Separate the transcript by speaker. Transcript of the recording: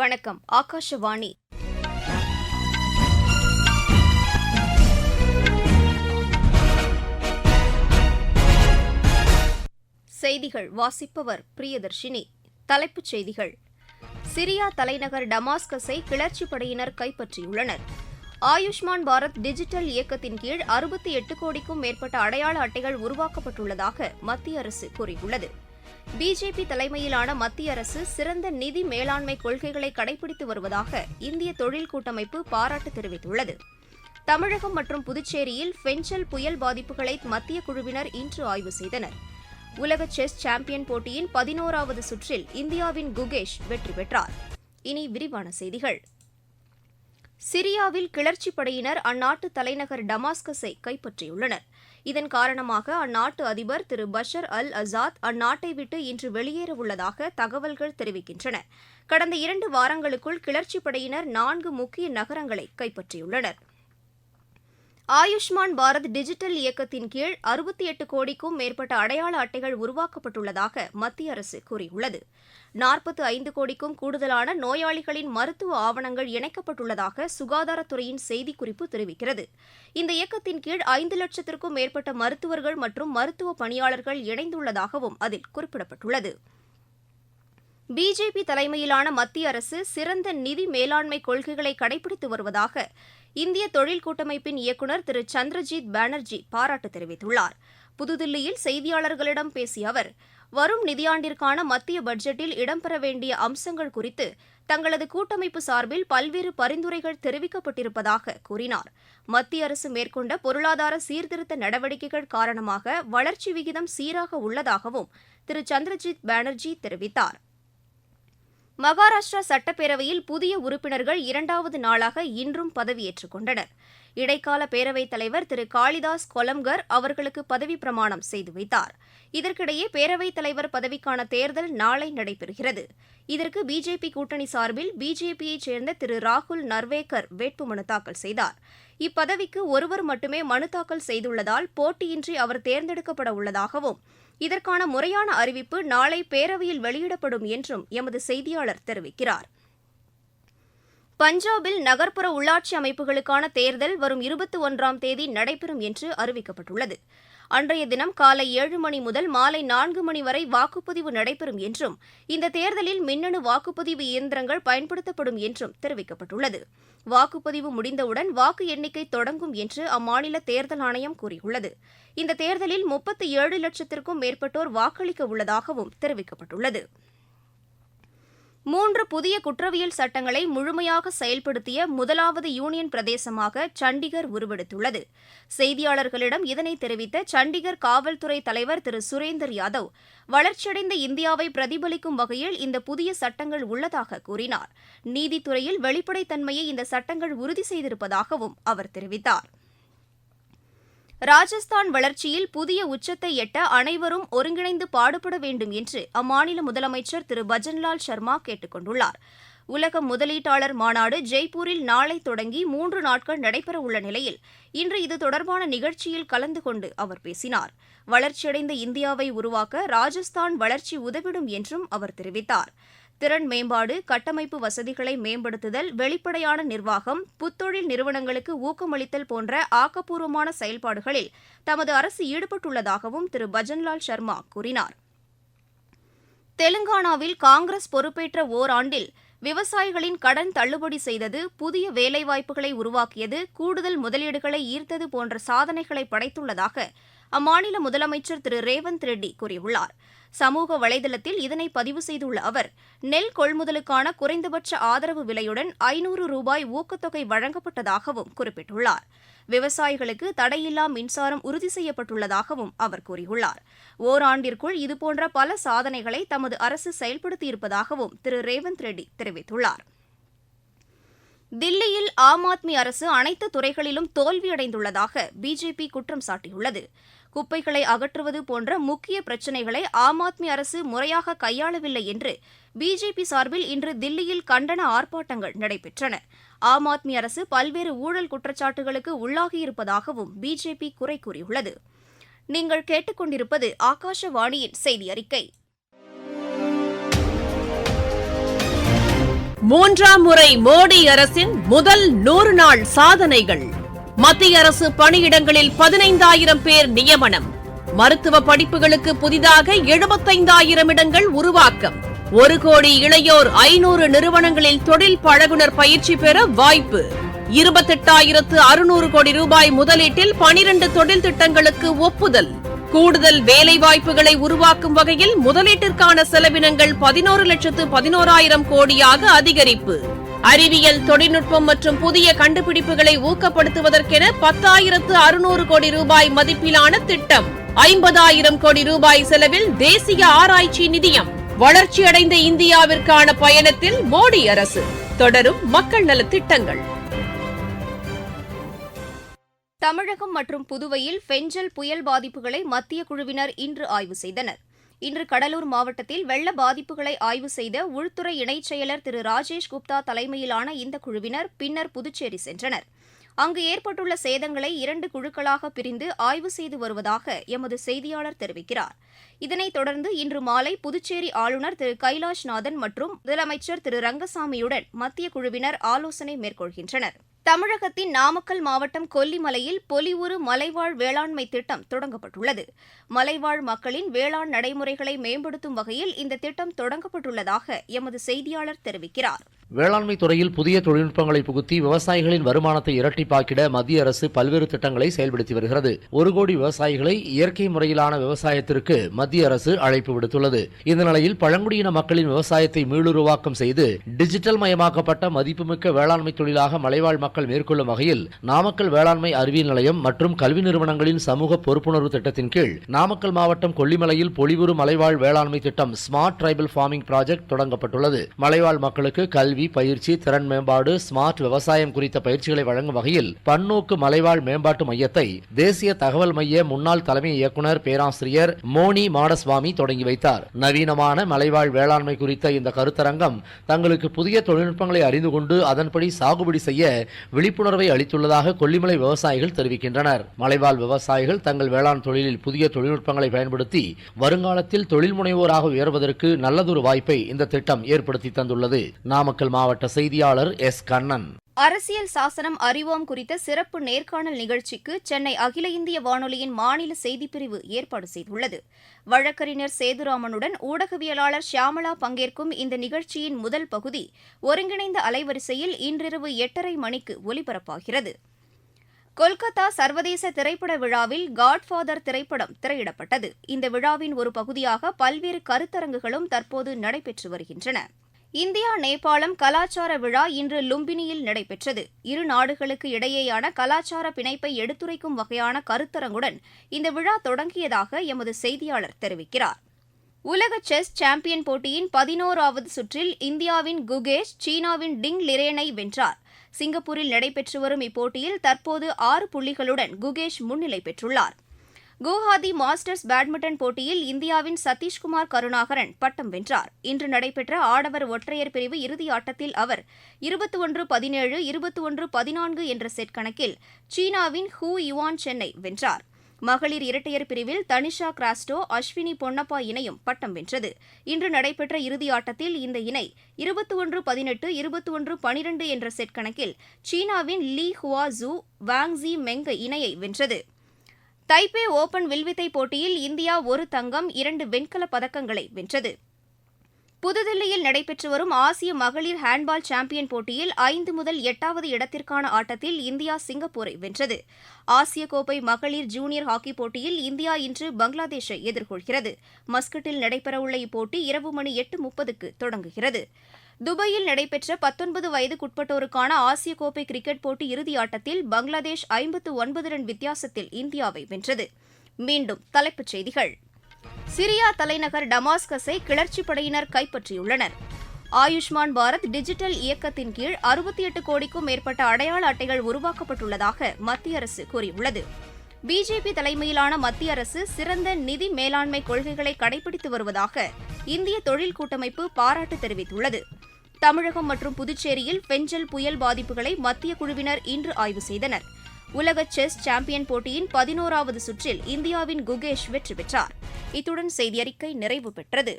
Speaker 1: வணக்கம் ஆகாஷவாணி செய்திகள் வாசிப்பவர் பிரியதர்ஷினி தலைப்புச் செய்திகள் சிரியா தலைநகர் டமாஸ்கஸை கிளர்ச்சி படையினர் கைப்பற்றியுள்ளனர் ஆயுஷ்மான் பாரத் டிஜிட்டல் இயக்கத்தின் கீழ் அறுபத்தி எட்டு கோடிக்கும் மேற்பட்ட அடையாள அட்டைகள் உருவாக்கப்பட்டுள்ளதாக மத்திய அரசு கூறியுள்ளது பிஜேபி தலைமையிலான மத்திய அரசு சிறந்த நிதி மேலாண்மை கொள்கைகளை கடைபிடித்து வருவதாக இந்திய தொழில் கூட்டமைப்பு பாராட்டு தெரிவித்துள்ளது தமிழகம் மற்றும் புதுச்சேரியில் ஃபென்சல் புயல் பாதிப்புகளை மத்திய குழுவினர் இன்று ஆய்வு செய்தனர் உலக செஸ் சாம்பியன் போட்டியின் பதினோராவது சுற்றில் இந்தியாவின் குகேஷ் வெற்றி பெற்றார் இனி விரிவான செய்திகள் சிரியாவில் கிளர்ச்சிப் படையினர் அந்நாட்டு தலைநகர் டமாஸ்கஸை கைப்பற்றியுள்ளனர் இதன் காரணமாக அந்நாட்டு அதிபர் திரு பஷர் அல் அசாத் அந்நாட்டை விட்டு இன்று வெளியேறவுள்ளதாக தகவல்கள் தெரிவிக்கின்றன கடந்த இரண்டு வாரங்களுக்குள் கிளர்ச்சிப் படையினர் நான்கு முக்கிய நகரங்களை கைப்பற்றியுள்ளனர் ஆயுஷ்மான் பாரத் டிஜிட்டல் இயக்கத்தின் கீழ் அறுபத்தி எட்டு கோடிக்கும் மேற்பட்ட அடையாள அட்டைகள் உருவாக்கப்பட்டுள்ளதாக மத்திய அரசு கூறியுள்ளது நாற்பத்து ஐந்து கோடிக்கும் கூடுதலான நோயாளிகளின் மருத்துவ ஆவணங்கள் இணைக்கப்பட்டுள்ளதாக சுகாதாரத்துறையின் செய்திக்குறிப்பு தெரிவிக்கிறது இந்த இயக்கத்தின் கீழ் ஐந்து லட்சத்திற்கும் மேற்பட்ட மருத்துவர்கள் மற்றும் மருத்துவ பணியாளர்கள் இணைந்துள்ளதாகவும் அதில் குறிப்பிடப்பட்டுள்ளது பிஜேபி தலைமையிலான மத்திய அரசு சிறந்த நிதி மேலாண்மை கொள்கைகளை கடைபிடித்து வருவதாக இந்திய தொழில் கூட்டமைப்பின் இயக்குநர் திரு சந்திரஜித் பானர்ஜி பாராட்டு தெரிவித்துள்ளார் புதுதில்லியில் செய்தியாளர்களிடம் பேசிய அவர் வரும் நிதியாண்டிற்கான மத்திய பட்ஜெட்டில் இடம்பெற வேண்டிய அம்சங்கள் குறித்து தங்களது கூட்டமைப்பு சார்பில் பல்வேறு பரிந்துரைகள் தெரிவிக்கப்பட்டிருப்பதாக கூறினார் மத்திய அரசு மேற்கொண்ட பொருளாதார சீர்திருத்த நடவடிக்கைகள் காரணமாக வளர்ச்சி விகிதம் சீராக உள்ளதாகவும் திரு சந்திரஜித் பானர்ஜி தெரிவித்தாா் மகாராஷ்டிரா சட்டப்பேரவையில் புதிய உறுப்பினர்கள் இரண்டாவது நாளாக இன்றும் பதவியேற்றுக் கொண்டனர் இடைக்கால பேரவைத் தலைவர் திரு காளிதாஸ் கொலம்கர் அவர்களுக்கு பதவி பிரமாணம் செய்து வைத்தார் இதற்கிடையே பேரவைத் தலைவர் பதவிக்கான தேர்தல் நாளை நடைபெறுகிறது இதற்கு பிஜேபி கூட்டணி சார்பில் பிஜேபியைச் சேர்ந்த திரு ராகுல் நர்வேக்கர் வேட்புமனு தாக்கல் செய்தார் இப்பதவிக்கு ஒருவர் மட்டுமே மனு தாக்கல் செய்துள்ளதால் போட்டியின்றி அவர் தேர்ந்தெடுக்கப்பட உள்ளதாகவும் இதற்கான முறையான அறிவிப்பு நாளை பேரவையில் வெளியிடப்படும் என்றும் எமது செய்தியாளர் தெரிவிக்கிறார் பஞ்சாபில் நகர்ப்புற உள்ளாட்சி அமைப்புகளுக்கான தேர்தல் வரும் இருபத்தி ஒன்றாம் தேதி நடைபெறும் என்று அறிவிக்கப்பட்டுள்ளது அன்றைய தினம் காலை ஏழு மணி முதல் மாலை நான்கு மணி வரை வாக்குப்பதிவு நடைபெறும் என்றும் இந்த தேர்தலில் மின்னணு வாக்குப்பதிவு இயந்திரங்கள் பயன்படுத்தப்படும் என்றும் தெரிவிக்கப்பட்டுள்ளது வாக்குப்பதிவு முடிந்தவுடன் வாக்கு எண்ணிக்கை தொடங்கும் என்று அம்மாநில தேர்தல் ஆணையம் கூறியுள்ளது இந்த தேர்தலில் முப்பத்தி ஏழு லட்சத்திற்கும் மேற்பட்டோர் வாக்களிக்க உள்ளதாகவும் தெரிவிக்கப்பட்டுள்ளது மூன்று புதிய குற்றவியல் சட்டங்களை முழுமையாக செயல்படுத்திய முதலாவது யூனியன் பிரதேசமாக சண்டிகர் உருவெடுத்துள்ளது செய்தியாளர்களிடம் இதனை தெரிவித்த சண்டிகர் காவல்துறை தலைவர் திரு சுரேந்தர் யாதவ் வளர்ச்சியடைந்த இந்தியாவை பிரதிபலிக்கும் வகையில் இந்த புதிய சட்டங்கள் உள்ளதாக கூறினார் நீதித்துறையில் வெளிப்படைத்தன்மையை இந்த சட்டங்கள் உறுதி செய்திருப்பதாகவும் அவர் தெரிவித்தார் ராஜஸ்தான் வளர்ச்சியில் புதிய உச்சத்தை எட்ட அனைவரும் ஒருங்கிணைந்து பாடுபட வேண்டும் என்று அம்மாநில முதலமைச்சர் திரு பஜன்லால் சர்மா கேட்டுக் கொண்டுள்ளார் உலக முதலீட்டாளர் மாநாடு ஜெய்ப்பூரில் நாளை தொடங்கி மூன்று நாட்கள் நடைபெறவுள்ள நிலையில் இன்று இது தொடர்பான நிகழ்ச்சியில் கலந்து கொண்டு அவர் பேசினார் வளர்ச்சியடைந்த இந்தியாவை உருவாக்க ராஜஸ்தான் வளர்ச்சி உதவிடும் என்றும் அவர் தெரிவித்தாா் திறன் மேம்பாடு கட்டமைப்பு வசதிகளை மேம்படுத்துதல் வெளிப்படையான நிர்வாகம் புத்தொழில் நிறுவனங்களுக்கு ஊக்கமளித்தல் போன்ற ஆக்கப்பூர்வமான செயல்பாடுகளில் தமது அரசு ஈடுபட்டுள்ளதாகவும் திரு பஜன்லால் சர்மா கூறினார் தெலுங்கானாவில் காங்கிரஸ் பொறுப்பேற்ற ஓராண்டில் விவசாயிகளின் கடன் தள்ளுபடி செய்தது புதிய வேலைவாய்ப்புகளை உருவாக்கியது கூடுதல் முதலீடுகளை ஈர்த்தது போன்ற சாதனைகளை படைத்துள்ளதாக அம்மாநில முதலமைச்சர் திரு ரேவந்த் ரெட்டி கூறியுள்ளார் சமூக வலைதளத்தில் இதனை பதிவு செய்துள்ள அவர் நெல் கொள்முதலுக்கான குறைந்தபட்ச ஆதரவு விலையுடன் ஐநூறு ரூபாய் ஊக்கத்தொகை வழங்கப்பட்டதாகவும் குறிப்பிட்டுள்ளார் விவசாயிகளுக்கு தடையில்லா மின்சாரம் உறுதி செய்யப்பட்டுள்ளதாகவும் அவர் கூறியுள்ளார் ஓராண்டிற்குள் இதுபோன்ற பல சாதனைகளை தமது அரசு செயல்படுத்தியிருப்பதாகவும் திரு ரேவந்த் ரெட்டி தெரிவித்துள்ளார் தில்லியில் ஆம் ஆத்மி அரசு அனைத்து துறைகளிலும் தோல்வியடைந்துள்ளதாக பிஜேபி குற்றம் சாட்டியுள்ளது குப்பைகளை அகற்றுவது போன்ற முக்கிய பிரச்சினைகளை ஆம் ஆத்மி அரசு முறையாக கையாளவில்லை என்று பிஜேபி சார்பில் இன்று தில்லியில் கண்டன ஆர்ப்பாட்டங்கள் நடைபெற்றன ஆம் ஆத்மி அரசு பல்வேறு ஊழல் குற்றச்சாட்டுகளுக்கு உள்ளாகியிருப்பதாகவும் பிஜேபி குறை கூறியுள்ளது நீங்கள் கேட்டுக்கொண்டிருப்பது ஆகாஷவாணியின் செய்தி அறிக்கை
Speaker 2: மூன்றாம் முறை மோடி அரசின் முதல் நூறு நாள் சாதனைகள் மத்திய அரசு பணியிடங்களில் பதினைந்தாயிரம் பேர் நியமனம் மருத்துவ படிப்புகளுக்கு புதிதாக எழுபத்தைந்தாயிரம் இடங்கள் உருவாக்கம் ஒரு கோடி இளையோர் ஐநூறு நிறுவனங்களில் தொழில் பழகுனர் பயிற்சி பெற வாய்ப்பு இருபத்தெட்டாயிரத்து அறுநூறு கோடி ரூபாய் முதலீட்டில் பனிரண்டு தொழில் திட்டங்களுக்கு ஒப்புதல் கூடுதல் வேலை வாய்ப்புகளை உருவாக்கும் வகையில் முதலீட்டிற்கான செலவினங்கள் பதினோரு லட்சத்து பதினோராயிரம் கோடியாக அதிகரிப்பு அறிவியல் தொழில்நுட்பம் மற்றும் புதிய கண்டுபிடிப்புகளை ஊக்கப்படுத்துவதற்கென பத்தாயிரத்து அறுநூறு கோடி ரூபாய் மதிப்பிலான திட்டம் ஐம்பதாயிரம் கோடி ரூபாய் செலவில் தேசிய ஆராய்ச்சி நிதியம் வளர்ச்சியடைந்த இந்தியாவிற்கான பயணத்தில் மோடி அரசு தொடரும் மக்கள் நலத்திட்டங்கள்
Speaker 1: தமிழகம் மற்றும் புதுவையில் பெஞ்சல் புயல் பாதிப்புகளை மத்திய குழுவினர் இன்று ஆய்வு செய்தனர் இன்று கடலூர் மாவட்டத்தில் வெள்ள பாதிப்புகளை ஆய்வு செய்த உள்துறை இணைச் செயலர் திரு ராஜேஷ் குப்தா தலைமையிலான இந்த குழுவினர் பின்னர் புதுச்சேரி சென்றனர் அங்கு ஏற்பட்டுள்ள சேதங்களை இரண்டு குழுக்களாக பிரிந்து ஆய்வு செய்து வருவதாக எமது செய்தியாளர் தெரிவிக்கிறார் இதனைத் தொடர்ந்து இன்று மாலை புதுச்சேரி ஆளுநர் திரு கைலாஷ்நாதன் மற்றும் முதலமைச்சர் திரு ரங்கசாமியுடன் மத்திய குழுவினர் ஆலோசனை மேற்கொள்கின்றனர் தமிழகத்தின் நாமக்கல் மாவட்டம் கொல்லிமலையில் பொலிவுறு மலைவாழ் வேளாண்மை திட்டம் தொடங்கப்பட்டுள்ளது மலைவாழ் மக்களின் வேளாண் நடைமுறைகளை மேம்படுத்தும் வகையில் இந்த திட்டம் தொடங்கப்பட்டுள்ளதாக எமது செய்தியாளர் தெரிவிக்கிறாா்
Speaker 3: வேளாண்மை துறையில் புதிய தொழில்நுட்பங்களை புகுத்தி விவசாயிகளின் வருமானத்தை இரட்டிப்பாக்கிட மத்திய அரசு பல்வேறு திட்டங்களை செயல்படுத்தி வருகிறது ஒரு கோடி விவசாயிகளை இயற்கை முறையிலான விவசாயத்திற்கு மத்திய அரசு அழைப்பு விடுத்துள்ளது இந்த நிலையில் பழங்குடியின மக்களின் விவசாயத்தை மீளுருவாக்கம் செய்து டிஜிட்டல் மயமாக்கப்பட்ட மதிப்புமிக்க வேளாண்மை தொழிலாக மலைவாழ் மக்கள் மேற்கொள்ளும் வகையில் நாமக்கல் வேளாண்மை அறிவியல் நிலையம் மற்றும் கல்வி நிறுவனங்களின் சமூக பொறுப்புணர்வு திட்டத்தின் கீழ் நாமக்கல் மாவட்டம் கொல்லிமலையில் பொலிவுறு மலைவாழ் வேளாண்மை திட்டம் ஸ்மார்ட் டிரைபல் ஃபார்மிங் ப்ராஜெக்ட் தொடங்கப்பட்டுள்ளது மலைவாழ் மக்களுக்கு கல்வி கல்வி பயிற்சி திறன் மேம்பாடு ஸ்மார்ட் விவசாயம் குறித்த பயிற்சிகளை வழங்கும் வகையில் பன்னோக்கு மலைவாழ் மேம்பாட்டு மையத்தை தேசிய தகவல் மைய முன்னாள் தலைமை இயக்குநர் பேராசிரியர் மோனி மாடசுவாமி தொடங்கி வைத்தார் நவீனமான மலைவாழ் வேளாண்மை குறித்த இந்த கருத்தரங்கம் தங்களுக்கு புதிய தொழில்நுட்பங்களை அறிந்து கொண்டு அதன்படி சாகுபடி செய்ய விழிப்புணர்வை அளித்துள்ளதாக கொல்லிமலை விவசாயிகள் தெரிவிக்கின்றனர் மலைவாழ் விவசாயிகள் தங்கள் வேளாண் தொழிலில் புதிய தொழில்நுட்பங்களை பயன்படுத்தி வருங்காலத்தில் தொழில் முனைவோராக உயர்வதற்கு நல்லதொரு வாய்ப்பை இந்த திட்டம் ஏற்படுத்தி தந்துள்ளது நாமக்கல் நாமக்கல் மாவட்ட செய்தியாளர் எஸ் கண்ணன்
Speaker 4: அரசியல் சாசனம் அறிவோம் குறித்த சிறப்பு நேர்காணல் நிகழ்ச்சிக்கு சென்னை அகில இந்திய வானொலியின் மாநில செய்திப்பிரிவு ஏற்பாடு செய்துள்ளது வழக்கறிஞர் சேதுராமனுடன் ஊடகவியலாளர் ஷியாமலா பங்கேற்கும் இந்த நிகழ்ச்சியின் முதல் பகுதி ஒருங்கிணைந்த அலைவரிசையில் இன்றிரவு எட்டரை மணிக்கு ஒலிபரப்பாகிறது கொல்கத்தா சர்வதேச திரைப்பட விழாவில் காட்ஃபாதர் திரைப்படம் திரையிடப்பட்டது இந்த விழாவின் ஒரு பகுதியாக பல்வேறு கருத்தரங்குகளும் தற்போது நடைபெற்று வருகின்றன இந்தியா நேபாளம் கலாச்சார விழா இன்று லும்பினியில் நடைபெற்றது இரு நாடுகளுக்கு இடையேயான கலாச்சார பிணைப்பை எடுத்துரைக்கும் வகையான கருத்தரங்குடன் இந்த விழா தொடங்கியதாக எமது செய்தியாளர் தெரிவிக்கிறார் உலக செஸ் சாம்பியன் போட்டியின் பதினோராவது சுற்றில் இந்தியாவின் குகேஷ் சீனாவின் டிங் லிரேனை வென்றார் சிங்கப்பூரில் நடைபெற்று வரும் இப்போட்டியில் தற்போது ஆறு புள்ளிகளுடன் குகேஷ் முன்னிலை பெற்றுள்ளாா் குவஹாத்தி மாஸ்டர்ஸ் பேட்மிண்டன் போட்டியில் இந்தியாவின் சதீஷ்குமார் கருணாகரன் பட்டம் வென்றார் இன்று நடைபெற்ற ஆடவர் ஒற்றையர் பிரிவு இறுதி ஆட்டத்தில் அவர் இருபத்தி ஒன்று பதினேழு இருபத்தி ஒன்று பதினான்கு என்ற செட் கணக்கில் சீனாவின் ஹூ யுவான் சென்னை வென்றார் மகளிர் இரட்டையர் பிரிவில் தனிஷா கிராஸ்டோ அஸ்வினி பொன்னப்பா இணையும் பட்டம் வென்றது இன்று நடைபெற்ற இறுதி ஆட்டத்தில் இந்த இணை இருபத்தி ஒன்று பதினெட்டு இருபத்தி ஒன்று பனிரெண்டு என்ற செட் கணக்கில் சீனாவின் லீ ஹுவா ஜூ வாங்ஸி மெங்க இணையை வென்றது தைப்பே ஓபன் வில்வித்தை போட்டியில் இந்தியா ஒரு தங்கம் இரண்டு வெண்கலப் பதக்கங்களை வென்றது புதுதில்லியில் நடைபெற்று வரும் ஆசிய மகளிர் ஹேண்ட்பால் சாம்பியன் போட்டியில் ஐந்து முதல் எட்டாவது இடத்திற்கான ஆட்டத்தில் இந்தியா சிங்கப்பூரை வென்றது ஆசிய கோப்பை மகளிர் ஜூனியர் ஹாக்கி போட்டியில் இந்தியா இன்று பங்களாதேஷை எதிர்கொள்கிறது மஸ்கட்டில் நடைபெறவுள்ள இப்போட்டி இரவு மணி எட்டு முப்பதுக்கு தொடங்குகிறது துபாயில் நடைபெற்ற பத்தொன்பது வயதுக்குட்பட்டோருக்கான ஆசிய கோப்பை கிரிக்கெட் போட்டி இறுதி ஆட்டத்தில் பங்களாதேஷ் ஐம்பத்து ஒன்பது ரன் வித்தியாசத்தில் இந்தியாவை வென்றது மீண்டும் தலைப்புச் செய்திகள்
Speaker 1: சிரியா தலைநகர் டமாஸ்கஸை கிளர்ச்சிப் படையினர் கைப்பற்றியுள்ளனர் ஆயுஷ்மான் பாரத் டிஜிட்டல் இயக்கத்தின் கீழ் அறுபத்தி எட்டு கோடிக்கும் மேற்பட்ட அடையாள அட்டைகள் உருவாக்கப்பட்டுள்ளதாக மத்திய அரசு கூறியுள்ளது பிஜேபி தலைமையிலான மத்திய அரசு சிறந்த நிதி மேலாண்மை கொள்கைகளை கடைபிடித்து வருவதாக இந்திய தொழில் கூட்டமைப்பு பாராட்டு தெரிவித்துள்ளது தமிழகம் மற்றும் புதுச்சேரியில் பெஞ்சல் புயல் பாதிப்புகளை மத்திய குழுவினர் இன்று ஆய்வு செய்தனர் உலக செஸ் சாம்பியன் போட்டியின் பதினோராவது சுற்றில் இந்தியாவின் குகேஷ் வெற்றி பெற்றார் இத்துடன் செய்தியறிக்கை நிறைவு பெற்றது